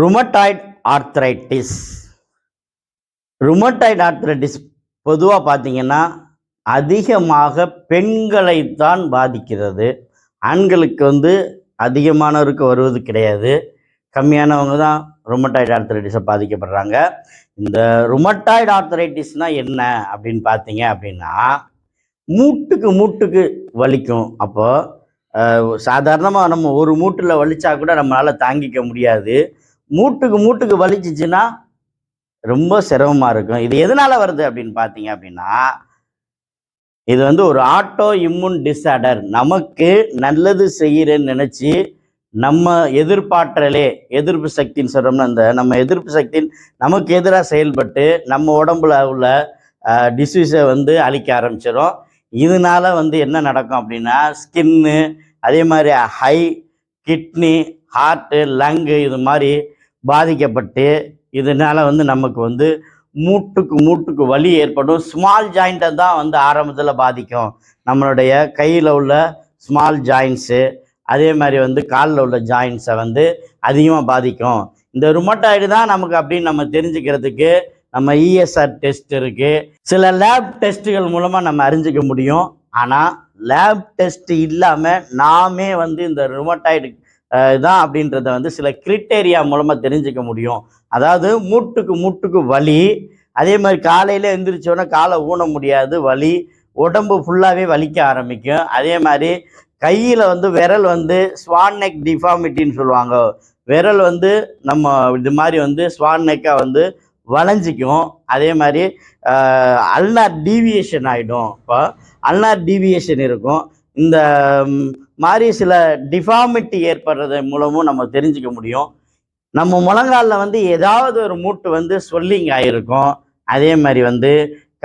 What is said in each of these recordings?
Rheumatoid arthritis rheumatoid arthritis பொதுவாக பார்த்தீங்கன்னா அதிகமாக பெண்களைத்தான் பாதிக்கிறது. ஆண்களுக்கு வந்து அதிகமானவருக்கு வருவது கிடையாது. கம்மியானவங்க தான் ருமட்டாய்டு ஆர்த்ரைட்டிஸை பாதிக்கப்படுறாங்க. இந்த ருமட்டாய்டு ஆர்த்ரைட்டிஸ்னால் என்ன அப்படின்னு பார்த்தீங்க அப்படின்னா மூட்டுக்கு மூட்டுக்கு வலிக்கும். அப்போது சாதாரணமாக நம்ம ஒரு மூட்டில் வலிச்சா கூட நம்மளால் தாங்கிக்க முடியாது. மூட்டுக்கு மூட்டுக்கு வலிச்சிச்சுன்னா ரொம்ப சிரமமாக இருக்கும். இது எதனால் வருது அப்படின்னு பார்த்தீங்க அப்படின்னா இது வந்து ஒரு ஆட்டோ இம்யூன் டிஸார்டர் நமக்கு நல்லது செய்கிறேன்னு நினச்சி நம்ம எதிர்பார்த்தலே எதிர்ப்பு சக்தின்னு சொல்கிறோம்னா அந்த நம்ம எதிர்ப்பு சக்தின் நமக்கு எதிராக செயல்பட்டு நம்ம உடம்புல உள்ள டிசீஸை வந்து அழிக்க ஆரம்பிச்சிடும் இதனால வந்து என்ன நடக்கும் அப்படின்னா ஸ்கின்னு அதே மாதிரி ஹை கிட்னி ஹார்ட்டு லங்கு இது மாதிரி பாதிக்கப்பட்டு இதனால் வந்து நமக்கு வந்து மூட்டுக்கு மூட்டுக்கு வலி ஏற்படும். ஸ்மால் ஜாயிண்ட்டை தான் வந்து ஆரம்பத்தில் பாதிக்கும். நம்மளுடைய கையில் உள்ள ஸ்மால் ஜாயின்ஸு அதே மாதிரி வந்து காலில் உள்ள ஜாயின்ஸை வந்து அதிகமாக பாதிக்கும். இந்த ருமட்டாய்டு தான் நமக்கு அப்படின்னு நம்ம தெரிஞ்சுக்கிறதுக்கு நம்ம இஎஸ்ஆர் டெஸ்ட் இருக்குது சில லேப் டெஸ்ட்டுகள் மூலமாக நம்ம அறிஞ்சிக்க முடியும். ஆனால் லேப் டெஸ்ட் இல்லாமல் நாமே வந்து இந்த ருமட்டாய்டு தான் அப்படின்றத வந்து சில கிரிட்டேரியா மூலமாக தெரிஞ்சுக்க முடியும். அதாவது மூட்டுக்கு மூட்டுக்கு வலி அதே மாதிரி காலையில் எந்திரிச்சோன்னே காலை ஊன முடியாது வலி உடம்பு ஃபுல்லாகவே வலிக்க ஆரம்பிக்கும். அதே மாதிரி கையில் வந்து விரல் வந்து ஸ்வான் நெக் டிஃபார்மிட்டின்னு சொல்லுவாங்க. விரல் வந்து நம்ம இது மாதிரி வந்து ஸ்வான் நெக்காக வந்து வளைஞ்சிக்கும். அதே மாதிரி அல்னார் டீவியேஷன் ஆகிடும் இப்போ அல்னார் டீவியேஷன் இருக்கும். இந்த மாதிரி சில டிஃபார்மிட்டி ஏற்படுறது மூலமும் நம்ம தெரிஞ்சுக்க முடியும். நம்ம முழங்காலில் வந்து ஏதாவது ஒரு மூட்டு வந்து ஸ்வெல்லிங் ஆகிருக்கும் அதே மாதிரி வந்து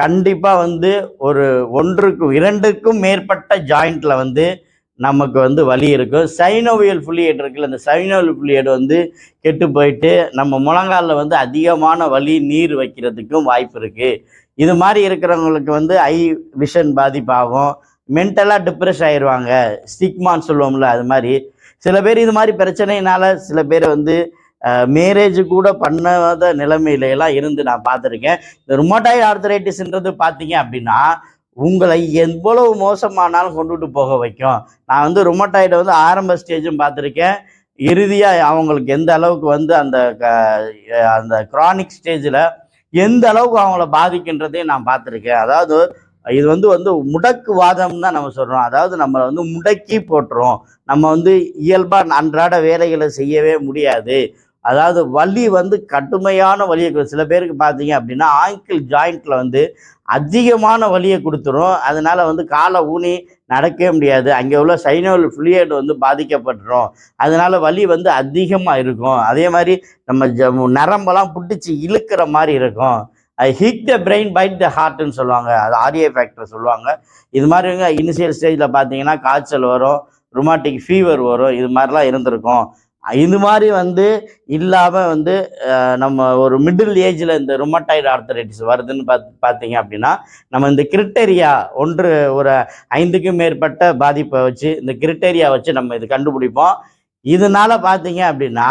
கண்டிப்பாக வந்து ஒரு ஒன்றுக்கும் இரண்டுக்கும் மேற்பட்ட ஜாயிண்ட்டில் வந்து நமக்கு வந்து வலி இருக்கும். சைனோவியல் புள்ளியேடு இருக்குல்ல இந்த சைனோவியல் புள்ளியேடு வந்து கெட்டு போயிட்டு நம்ம முழங்காலில் வந்து அதிகமான வலி நீர் வைக்கிறதுக்கும் வாய்ப்பு இருக்குது இது மாதிரி இருக்கிறவங்களுக்கு வந்து ஐ விஷன் பாதிப்பாகும். மென்டலாக டிப்ரெஷ் ஆயிடுவாங்க ஸ்டிக்மான்னு சொல்லுவோம்ல அது மாதிரி. சில பேர் இது மாதிரி பிரச்சனையினால சில பேர் வந்து மேரேஜ் கூட பண்ணாத நிலைமையில எல்லாம் இருந்து நான் பார்த்துருக்கேன். இந்த ருமட்டாய்டு ஆர்த்தரைட்டிஸ்ன்றது பார்த்தீங்க அப்படின்னா உங்களை எவ்வளவு மோசமானாலும் கொண்டுட்டு போக வைக்கும். நான் வந்து ருமட்டாய்டை வந்து ஆரம்ப ஸ்டேஜும் பார்த்துருக்கேன். இறுதியாக அவங்களுக்கு எந்த அளவுக்கு வந்து அந்த க- அந்த க்ரானிக் ஸ்டேஜில் எந்த அளவுக்கு அவங்கள பாதிக்கின்றதையும் நான் பார்த்துருக்கேன். அதாவது இது வந்து வந்து முடக்கு வாதம் தான் நம்ம சொல்கிறோம் அதாவது நம்மளை வந்து முடக்கி போட்டுரும். நம்ம வந்து இயல்பாக அன்றாட வேலைகளை செய்யவே முடியாது. அதாவது வலி வந்து கடுமையான வலியை கொடு- சில பேருக்கு பார்த்தீங்க அப்படின்னா ஆங்கிள் ஜாயிண்ட்டில் வந்து அதிகமான வலியை கொடுத்துரும். அதனால வந்து காலை ஊனி நடக்கவே முடியாது. அங்கே உள்ள சைனோல் ஃப்ளூயட் வந்து பாதிக்கப்பட்டுரும். அதனால வலி வந்து அதிகமாக இருக்கும். அதே மாதிரி நம்ம ஜ நரம்பெல்லாம் பிடிச்சி இழுக்கிற மாதிரி இருக்கும். Hit the brain bite the ஹார்ட்னு சொல்லுவாங்க. அது ஆர்ஏ ஃபேக்டர் சொல்லுவாங்க. இது மாதிரிங்க இனிஷியல் ஸ்டேஜில் பார்த்தீங்கன்னா காய்ச்சல் வரும் ருமாட்டிக் ஃபீவர் வரும் இது மாதிரிலாம் இருந்திருக்கும். இது மாதிரி வந்து இல்லாமல் வந்து நம்ம ஒரு மிடில் ஏஜில் இந்த ருமட்டாய்டு ஆர்த்தரைட்டிஸ் வருதுன்னு பார்த்து பார்த்தீங்க அப்படின்னா நம்ம இந்த கிரிட்டேரியா ஒன்று ஒரு ஐந்துக்கும் மேற்பட்ட பாதிப்பை வச்சு இந்த கிரிட்டேரியா வச்சு நம்ம இது கண்டுபிடிப்போம். இதனால் பார்த்தீங்க அப்படின்னா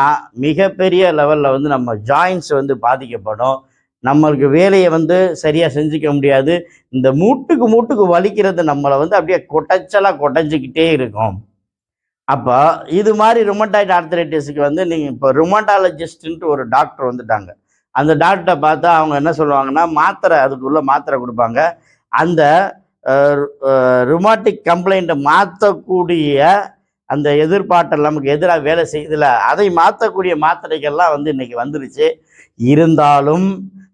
மிகப்பெரிய லெவலில் வந்து நம்ம ஜாயின்ஸ் வந்து பாதிக்கப்படும். நம்மளுக்கு வேலையை வந்து சரியாக செஞ்சுக்க முடியாது. இந்த மூட்டுக்கு மூட்டுக்கு வலிக்கிறது நம்மளை வந்து அப்படியே கொட்டச்சலாக கொட்டஞ்சிக்கிட்டே இருக்கும். அப்போ இது மாதிரி ருமட்டாய்டு ஆர்த்தரைட்டிஸுக்கு வந்து நீங்கள் இப்போ ருமட்டாலஜிஸ்ட்ன்ட்டு ஒரு டாக்டர் வந்துட்டாங்க. அந்த டாக்டரை பார்த்தா அவங்க என்ன சொல்லுவாங்கன்னா மாத்திரை அதுக்குள்ள மாத்திரை கொடுப்பாங்க. அந்த ருமாட்டிக் கம்ப்ளைண்ட்டை மாற்றக்கூடிய அந்த எதிர்பார்ட்டல் நமக்கு எதிராக வேலை செய்யுதுல அதை மாற்றக்கூடிய மாத்திரைகள்லாம் வந்து இன்னைக்கு வந்துருச்சு. இருந்தாலும்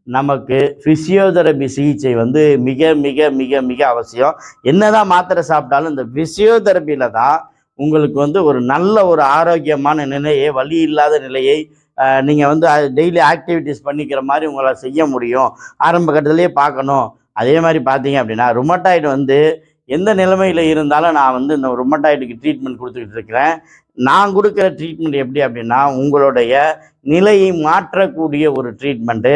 நமக்கு ஃபிசியோதெரபி சிகிச்சை வந்து மிக மிக மிக மிக அவசியம். என்னதான் மாத்திரை சாப்பிட்டாலும் இந்த ஃபிசியோதெரபியில் தான் உங்களுக்கு வந்து ஒரு நல்ல ஒரு ஆரோக்கியமான நிலையை வலி இல்லாத நிலையை நீங்கள் வந்து டெய்லி ஆக்டிவிட்டீஸ் பண்ணிக்கிற மாதிரி உங்களால் செய்ய முடியும். ஆரம்ப கட்டத்திலேயே பார்க்கணும். அதே மாதிரி பார்த்தீங்க அப்படின்னா ருமட்டாய்டு வந்து எந்த நிலைமையில் இருந்தாலும் நான் வந்து இந்த ருமட்டாய்டுக்கு ட்ரீட்மெண்ட் கொடுத்துக்கிட்டு இருக்கிறேன். நான் கொடுக்குற ட்ரீட்மெண்ட் எப்படி அப்படின்னா உங்களுடைய நிலையை மாற்றக்கூடிய ஒரு ட்ரீட்மெண்ட்டு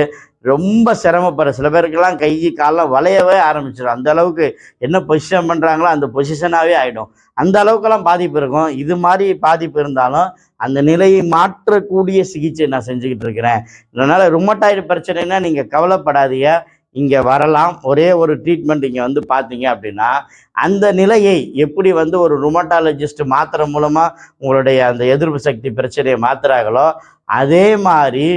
ரொம்ப சிரமப்படுற சில பேருக்கெல்லாம் கை காலெலாம் வளையவே ஆரம்பிச்சிடும் அந்த அளவுக்கு என்ன பொசிஷன் பண்ணுறாங்களோ அந்த பொசிஷனாகவே ஆகிடும் அந்த அளவுக்கெல்லாம் பாதிப்பு இருக்கும். இது மாதிரி பாதிப்பு இருந்தாலும் அந்த நிலையை மாற்றக்கூடிய சிகிச்சை நான் செஞ்சுக்கிட்டு இருக்கிறேன். இதனால் ருமட்டாய்டு பிரச்சனைனா நீங்கள் கவலைப்படாதீங்க. இங்கே வரலாம். ஒரே ஒரு ட்ரீட்மெண்ட் இங்கே வந்து பார்த்தீங்க அப்படின்னா அந்த நிலையை எப்படி வந்து ஒரு ருமட்டாலஜிஸ்ட் மாத்திரை மூலமாக உங்களுடைய அந்த எதிர்ப்பு சக்தி பிரச்சனையை மாத்துறாங்களோ அதே மாதிரி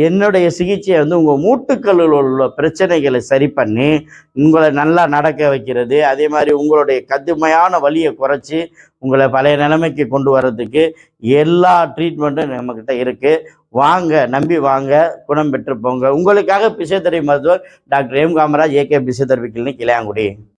என்னுடைய சிகிச்சையை வந்து உங்கள் மூட்டுக்களில் உள்ள பிரச்சனைகளை சரி பண்ணி உங்களை நல்லா நடக்க வைக்கிறது அதே மாதிரி உங்களுடைய கடுமையான வலியை குறைச்சி உங்களை பழைய நிலைமைக்கு கொண்டு வர்றதுக்கு எல்லா ட்ரீட்மெண்ட்டும் நம்மக்கிட்ட இருக்குது வாங்க நம்பி வாங்க குணம் பெற்று போங்க. உங்களுக்காக பிசியோதெரபி மருத்துவர் doctor M Kamaraj AK physiotherapy clinic Ilayangudi.